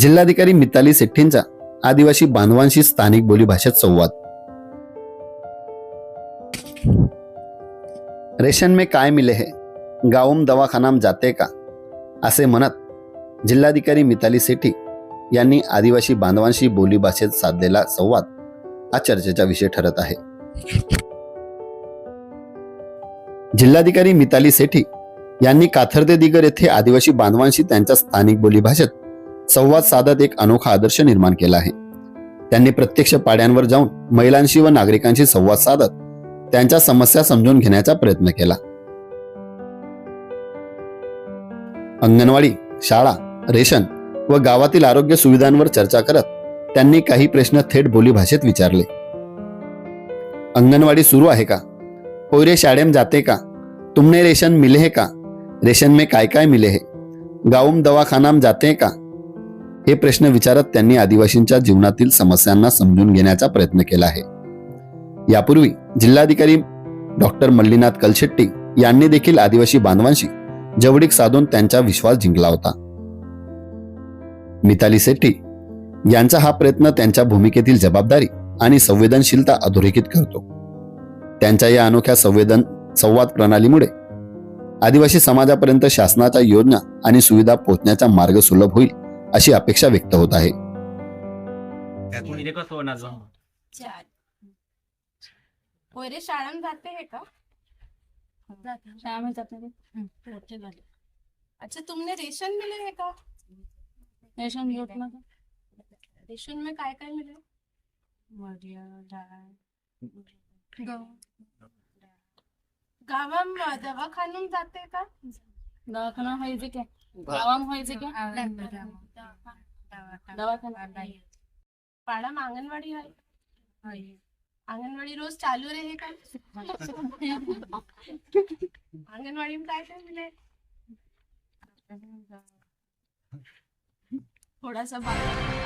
जिल्हाधिकारी मिताली सेठ्ठींचा आदिवासी बांधवांशी स्थानिक बोलीभाषेत संवाद. रेशन में काय मिले है? गावम दवाखानाम जाते का? असे म्हणत जिल्हाधिकारी मिताली सेठी यांनी आदिवासी बांधवांशी बोलीभाषेत साधलेला संवाद हा चर्चेचा विषय ठरत आहे. जिल्हाधिकारी मिताली सेठी यांनी काथर्दे दिगर येथे आदिवासी बांधवांशी त्यांच्या स्थानिक बोलीभाषेत संवाद साधत एक अनोखा आदर्श निर्माण केला आहे. त्यांनी प्रत्यक्ष पाड्यांवर जाऊन महिलांशी व नागरिकांशी संवाद साधत त्यांच्या समस्या समजून घेण्याचा प्रयत्न केला. अंगणवाडी शाळा रेशन व गावातील आरोग्य सुविधांवर चर्चा करत त्यांनी काही प्रश्न थेट बोलीभाषेत विचारले. अंगणवाडी सुरू आहे का? पोयरे शाळेम जाते का? तुमने रेशन मिले है का? रेशन में काय काय मिले है? गाऊम दवाखानाम जाते का? हे प्रश्न विचारत त्यांनी आदिवासींच्या जीवनातील समस्यांना समजून घेण्याचा प्रयत्न केला आहे. यापूर्वी जिल्हाधिकारी डॉक्टर मल्लीनाथ कलशेट्टी यांनी देखील आदिवासी बांधवांशी जवळीक साधून त्यांचा विश्वास जिंकला होता. मिताली सेट्टी यांचा हा प्रयत्न त्यांच्या भूमिकेतील जबाबदारी आणि संवेदनशीलता अधोरेखित करतो. त्यांच्या या अनोख्या संवेदन संवाद प्रणालीमुळे आदिवासी समाजापर्यंत शासनाच्या योजना आणि सुविधा पोहोचण्याचा मार्ग सुलभ होईल अशी अपेक्षा व्यक्त होत आहे. हे का? ते. अच्छा तुमने रेशन मिले है का? रेशन मग रेशन में काय काय मिले गावाम दवाखानून जाते का? दवाखाना व्हायचे काय गावाम व्हायचे काय दवाखाना पाडा में आंगनवाड़ी है आंगनवाड़ी रोज चालू रहे का आंगनवाड़ी में काय काय मिले थोड़ा सा बात